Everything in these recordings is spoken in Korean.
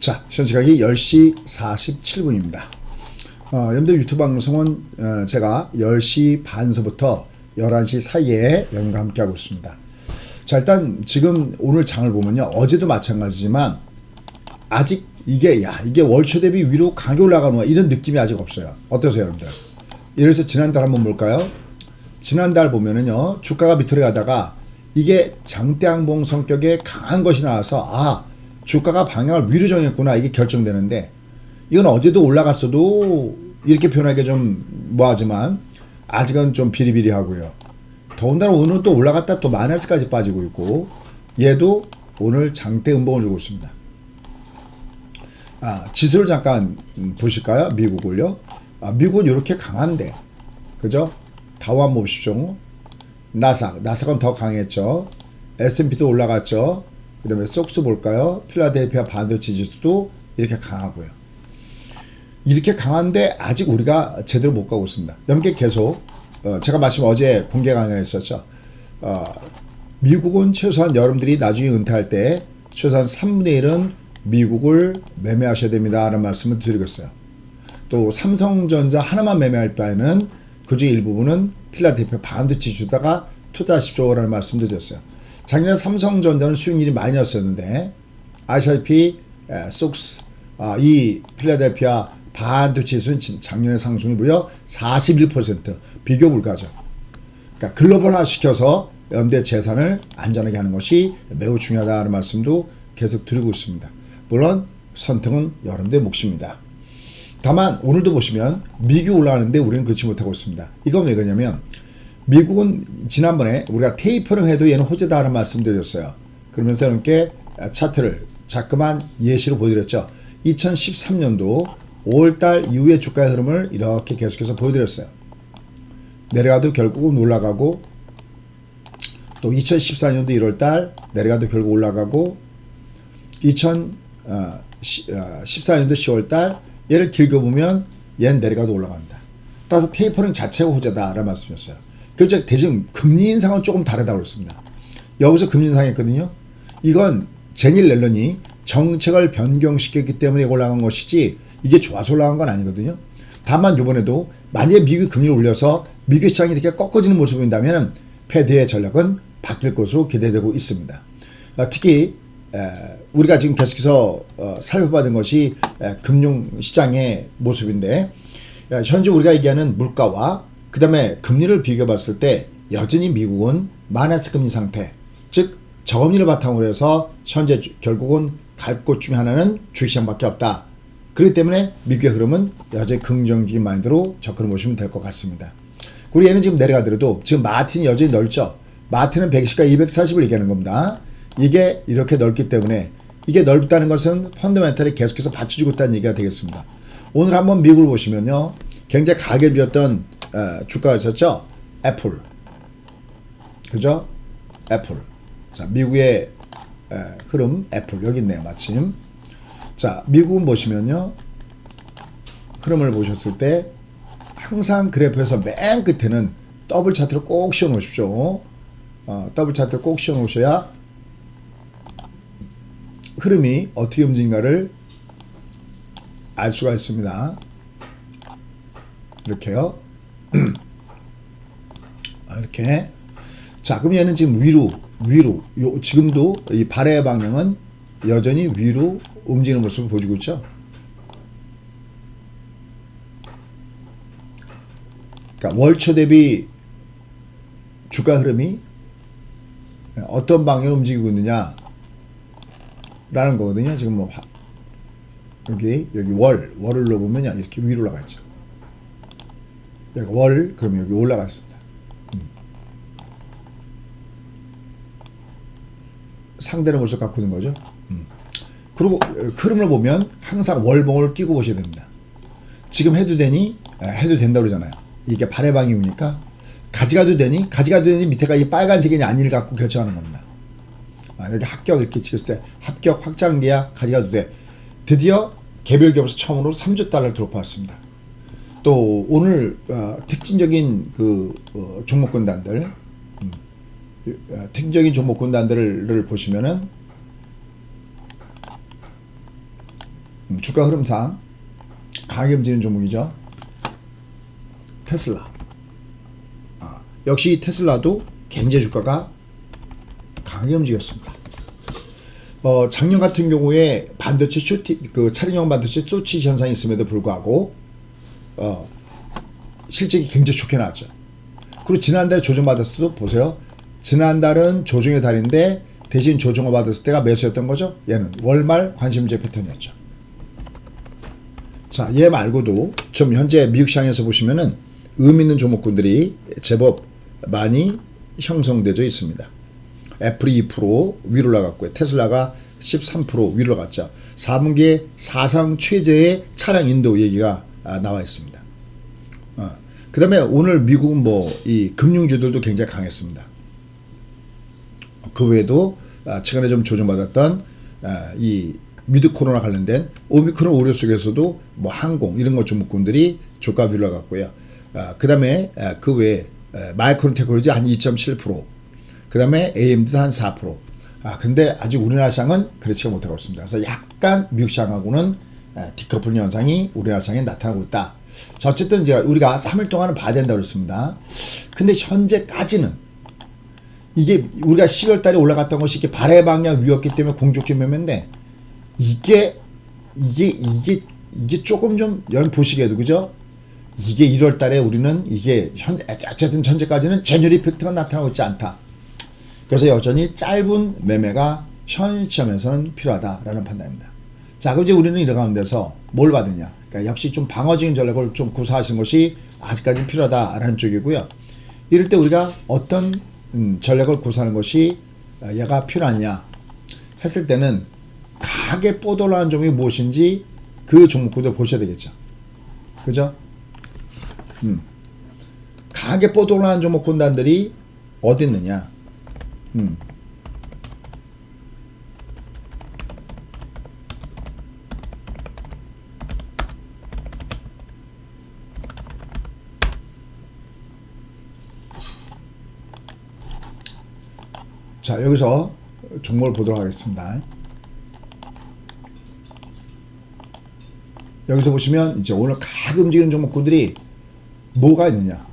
자, 현 시각이 10시 47분입니다. 어, 여러분들 유튜브 방송은 어, 제가 10시 반서부터 11시 사이에 여러분과 함께하고 있습니다. 자, 일단 지금 오늘 장을 보면요. 어제도 마찬가지지만 아직 이게 야 이게 월초 대비 위로 강하게 올라가는 거 이런 느낌이 아직 없어요. 어떠세요, 여러분들? 이래서 지난달 한번 볼까요? 지난달 보면은요 주가가 밑으로 가다가 이게 장대항봉 성격의 강한 것이 나와서 아 주가가 방향을 위로 정했구나 이게 결정되는데 이건 어제도 올라갔어도 이렇게 표현하기 좀 뭐하지만 아직은 좀 비리비리하고요. 더군다나 오늘 또 올라갔다 또 마이너스까지 빠지고 있고 얘도 오늘 장대 음봉을 주고 있습니다. 아, 지수를 잠깐 음, 보실까요? 미국을요. 아, 미국은 이렇게 강한데, 그죠? 한번 보십시오. 나삭, 나삭은 더 강했죠. S&P도 올라갔죠. 그 다음에 속스 볼까요? 필라델피아 반도체 지수도 이렇게 강하고요. 이렇게 강한데 아직 우리가 제대로 못 가고 있습니다. 연계 계속 어, 제가 말씀 어제 공개 강연했었죠. 어, 미국은 최소한 여러분들이 나중에 은퇴할 때 최소한 3분의 1은 미국을 매매하셔야 됩니다라는 말씀을 드리겠어요. 또 삼성전자 하나만 매매할 바에는 그중에 일부분은 필라델피아 반도체 주다가 투자하십시오라는 말씀도 드렸어요. 작년 삼성전자는 수익률이 마이너스였는데 아시다시피 에, 속스 아, 이 필라델피아 반도체 지수는 진- 작년에 상승이 무려 41% 비교 불가죠. 그러니까 글로벌화 시켜서 연대 재산을 안전하게 하는 것이 매우 중요하다는 말씀도 계속 드리고 있습니다. 물론 선택은 여러분들의 몫입니다. 다만 오늘도 보시면 미국 올라가는데 우리는 그렇지 못하고 있습니다. 이건 왜 그러냐면 미국은 지난번에 우리가 테이퍼링 해도 얘는 호재다라는 말씀드렸어요. 그러면서 이렇게 차트를 자꾸만 예시로 보여드렸죠. 2013년도 5월달 이후의 주가의 흐름을 이렇게 계속해서 보여드렸어요. 내려가도 결국은 올라가고 또 2014년도 1월달 내려가도 결국 올라가고 2014년도 10월달 얘를 길게 보면 얘는 내려가도 올라간다. 따라서 테이퍼링 자체가 호재다라는 말씀이었어요. 그렇죠. 대신 금리 인상은 조금 다르다고 그랬습니다. 여기서 금리 인상했거든요. 이건 제닐 렐런이 정책을 변경시켰기 때문에 올라간 것이지 이게 좋아서 올라간 건 아니거든요. 다만 이번에도 만약에 미국이 금리를 올려서 미국 시장이 이렇게 꺾어지는 모습을 보인다면 패드의 전략은 바뀔 것으로 기대되고 있습니다. 어, 특히 에, 우리가 지금 계속해서 어, 살펴받은 것이 에, 금융 시장의 모습인데 야, 현재 우리가 얘기하는 물가와 그 다음에 금리를 비교해 봤을 때 여전히 미국은 마이너스 금리 상태, 즉 저금리를 바탕으로 해서 현재 주- 결국은 갈 곳 중에 하나는 주식시장밖에 없다. 그렇기 때문에 미국의 흐름은 여전히 긍정적인 마인드로 접근해 보시면 될 것 같습니다. 그리고 얘는 지금 내려가더라도 지금 마틴이 여전히 넓죠. 마틴은 110과 240을 얘기하는 겁니다. 이게 이렇게 넓기 때문에 이게 넓다는 것은 펀더멘탈이 계속해서 받쳐주고 있다는 얘기가 되겠습니다. 오늘 한번 미국을 보시면요. 굉장히 가격을 비웠던 어, 주가가 있었죠. 애플. 그죠? 애플. 자, 미국의 에, 흐름 애플 여기 있네요. 마침. 자, 미국은 보시면요. 흐름을 보셨을 때 항상 그래프에서 맨 끝에는 더블 차트를 꼭 씌워 놓으십시오. 어, 더블 차트를 꼭 씌워 놓으셔야 흐름이 어떻게 움직인가를 알 수가 있습니다. 이렇게요. 아, 이렇게. 자, 그럼 얘는 지금 위로, 위로. 요, 지금도 이 발의 방향은 여전히 위로 움직이는 모습을 보여주고 있죠. 그러니까 월초 대비 주가 흐름이 어떤 방향으로 움직이고 있느냐 라는 거거든요. 지금 뭐 화- 여기 여기 월 월을 넣어보면 이렇게 위로 올라가 있죠. 월 그러면 여기 올라가 있습니다. 음. 상대는 갖고 있는 거죠. 음. 그리고 어, 흐름을 보면 항상 월봉을 끼고 보셔야 됩니다. 지금 해도 되니 에, 해도 된다 그러잖아요. 이게 발의 방이오니까 가져가도 되니 가져가도 되니 밑에가 이 빨간색이냐 아니를 갖고 결정하는 겁니다. 아, 여기 합격 이렇게 찍었을 때 합격 확장 계약 가져가도 돼. 드디어 개별 기업에서 처음으로 3조 달러를 돌파했습니다. 또 오늘 어, 특징적인 그 어, 종목 군단들 음, 어, 특징적인 종목 군단들을 보시면은 음, 주가 흐름상 강하게 움직이는 종목이죠. 테슬라. 아, 역시 이 테슬라도 경제 주가가 강하게 움직였습니다. 어, 작년 같은 경우에 반도체 쇼티, 그 차량용 반도체 쇼치 현상이 있음에도 불구하고 어, 실적이 굉장히 좋게 나왔죠. 그리고 지난달에 조정받았을 때도 보세요. 지난달은 조정의 달인데 대신 조정을 받았을 때가 매수였던 거죠. 얘는 월말 관심제 패턴이었죠. 자, 얘 말고도 좀 현재 미국 시장에서 보시면은 의미 있는 종목군들이 제법 많이 형성되어 있습니다. 애플이 2% 위로 올라갔고요. 테슬라가 13% 위로 올라갔죠. 4분기에 사상 최저의 차량 인도 얘기가 아, 나와 있습니다. 어. 그 다음에 오늘 미국은 뭐 이 금융주들도 굉장히 강했습니다. 그 외에도 아, 최근에 좀 조정받았던 아, 이 미드 코로나 관련된 오미크론 우려 속에서도 뭐 항공 이런 것 종목군들이 주가 올라갔고요. 아, 그 다음에 아, 그 외에 아, 마이크론 테크놀로지 한 2.7%, 그 다음에 AMD도 한 4%. 아 근데 아직 우리나라 시장은 그렇지가 못하고 있습니다. 그래서 약간 미국 시장하고는 아, 디커플 현상이 우리나라 시장에 나타나고 있다. 자 어쨌든 제가 우리가 3일 동안은 봐야 된다고 그랬습니다. 근데 현재까지는 이게 우리가 10월 달에 올라갔던 것이 이게 발해 방향 위였기 때문에 공족지 매매인데 이게 이게 이게 이게 조금 좀연 보시게도 그죠? 이게 1월 달에 우리는 이게 현 어쨌든 현재까지는 제뉴리 이펙트가 나타나고 있지 않다. 그래서 여전히 짧은 매매가 현 시점에서는 필요하다라는 판단입니다. 자, 그럼 이제 우리는 이런 가운데서 뭘 받느냐? 그러니까 역시 좀 방어적인 전략을 좀 구사하시는 것이 아직까지는 필요하다라는 쪽이고요. 이럴 때 우리가 어떤 음, 전략을 구사하는 것이 아, 얘가 필요하냐 했을 때는 가게 뽀돌라는 종목이 무엇인지 그 종목들을 보셔야 되겠죠. 그죠? 음. 가게 뽀돌라는 종목 군단들이 어디 있느냐? 음. 자, 여기서 종목을 보도록 하겠습니다. 여기서 보시면 이제 오늘 가게 움직이는 종목군들이 뭐가 있느냐?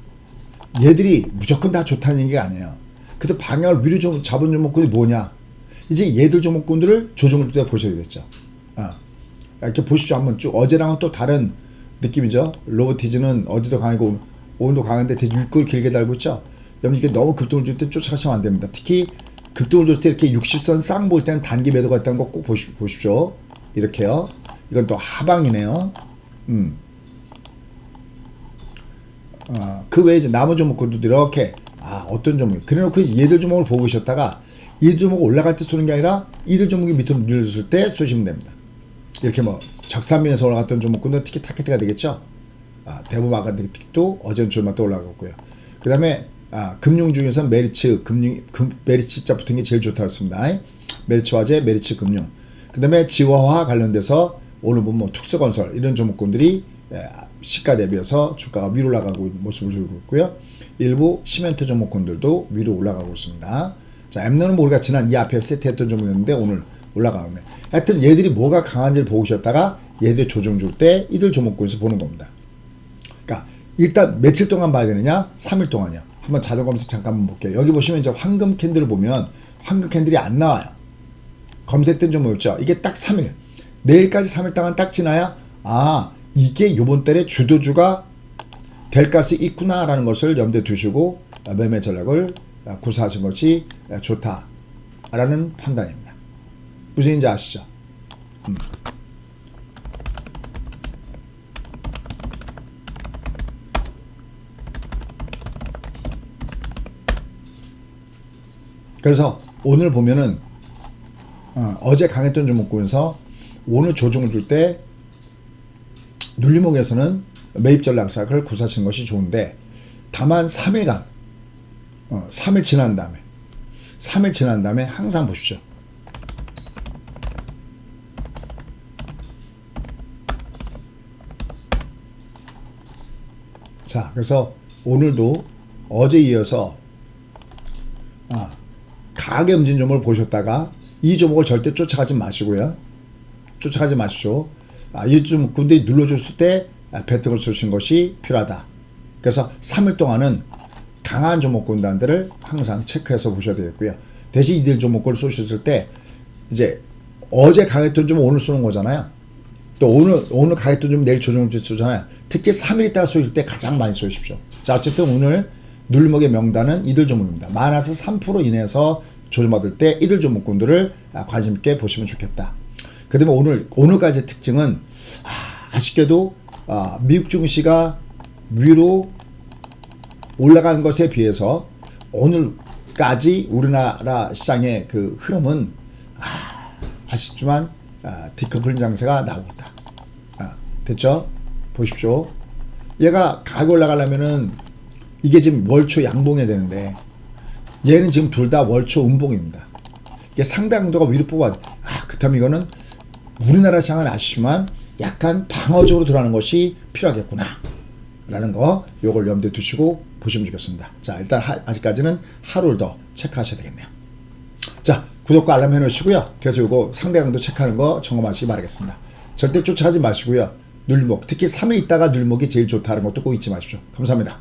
얘들이 무조건 다 좋다는 얘기가 아니에요. 그래도 방향을 위로 좀 잡은 종목군이 뭐냐? 이제 얘들 종목군들을 조정을 때 보셔야 되겠죠. 아, 이렇게 보십시오. 한번 쭉 어제랑은 또 다른 느낌이죠. 로보티즈는 어디도 강하고 오늘도 강한데 대체 육골 길게 달고 있죠. 여러분 이게 너무 급등을 줄 때 쫓아가시면 안 됩니다. 특히 급등을 줄때 이렇게 60선 쌍볼 때는 단기 매도가 있다는 거꼭 보십시오. 이렇게요. 이건 또 하방이네요. 음. 아, 그 외에 이제 나머지 종목들도 이렇게 아 어떤 종목 그래놓고 얘들 종목을 보고 계셨다가 이 종목 올라갈 때 쏘는 게 아니라 이들 종목이 밑으로 밀려줬을 때 쏘시면 됩니다. 이렇게 뭐 적산면에서 올라갔던 종목군들 특히 타켓가 되겠죠. 아, 대부분 아간틱도 어제는 조금만 올라갔고요. 그 다음에 아, 금융 중에서 메리츠 금융 금, 메리츠 자 붙은 게 제일 좋다고 했습니다. 메리츠 화재, 메리츠 금융. 그 다음에 지화화 관련돼서 오늘 보면 뭐 특수건설 이런 종목군들이 예, 시가 대비해서 주가가 위로 올라가고 모습을 보이고 있고요. 일부 시멘트 종목군들도 위로 올라가고 있습니다. 자, 엠너는 우리가 지난 이 앞에 세트했던 종목이었는데 오늘 올라가네. 하여튼 얘들이 뭐가 강한지를 보고 계셨다가 얘들이 조정 줄 때 이들 종목군에서 보는 겁니다. 그러니까 일단 며칠 동안 봐야 되느냐? 3일 동안이요. 한번 자동 검색 잠깐 볼게요. 여기 보시면 이제 황금 캔들을 보면 황금 캔들이 안 나와요. 검색된 종목이죠. 이게 딱 3일. 내일까지 3일 동안 딱 지나야 아 이게 요번 달에 주도주가 될 값이 있구나라는 것을 염두에 두시고 매매 전략을 구사하신 것이 좋다라는 판단입니다. 무슨 인지 아시죠? 음. 그래서 오늘 보면은 어, 제 강했던 종목군에서 오늘 조정을 줄 때 눌림목에서는 매입 전략을 구사하시는 것이 좋은데 다만 3일간 어, 3일 지난 다음에 3일 지난 다음에 항상 보십시오. 자, 그래서 오늘도 어제 이어서 아, 강하게 움직인 종목을 보셨다가 이 종목을 절대 쫓아가지 마시고요. 쫓아가지 마십시오. 아, 이주목군들이 눌러줬을 때 아, 배팅을 쏘신 것이 필요하다. 그래서 3일 동안은 강한 조목군단들을 항상 체크해서 보셔야 되겠고요. 대신 이들 조목군을 쏘셨을 때 이제 어제 강했던 좀 오늘 쏘는 거잖아요. 또 오늘 오늘 강했던 좀 내일 조정을 쏘잖아요. 특히 3일 있다가 쏘실 때 가장 많이 쏘십시오. 자 어쨌든 오늘 눌목의 명단은 이들 조목입니다. 마이너스 3% 이내에서 조정받을 때 이들 조목군들을 아, 관심 있게 보시면 좋겠다. 그다음에 오늘 오늘까지의 특징은 아, 아쉽게도 아, 미국 증시가 위로 올라간 것에 비해서 오늘까지 우리나라 시장의 그 흐름은 아, 아쉽지만 아, 디커플링 장세가 나오고 있다. 아, 됐죠? 보십시오. 얘가 가격 올라가려면은 이게 지금 월초 양봉해야 되는데 얘는 지금 둘 다 월초 음봉입니다. 이게 상당 정도가 위로 뽑아. 아, 그렇다면 이거는 우리나라 시장은 아시지만 약간 방어적으로 들어가는 것이 필요하겠구나. 라는 거 요걸 염두에 두시고 보시면 좋겠습니다. 자, 일단 하- 아직까지는 하루를 더 체크하셔야 되겠네요. 자, 구독과 알람 해놓으시고요. 계속 요거 상대 강도 체크하는 거 점검하시기 바라겠습니다. 절대 쫓아가지 마시고요. 눌목, 특히 3일 있다가 눌목이 제일 좋다는 것도 꼭 잊지 마십시오. 감사합니다.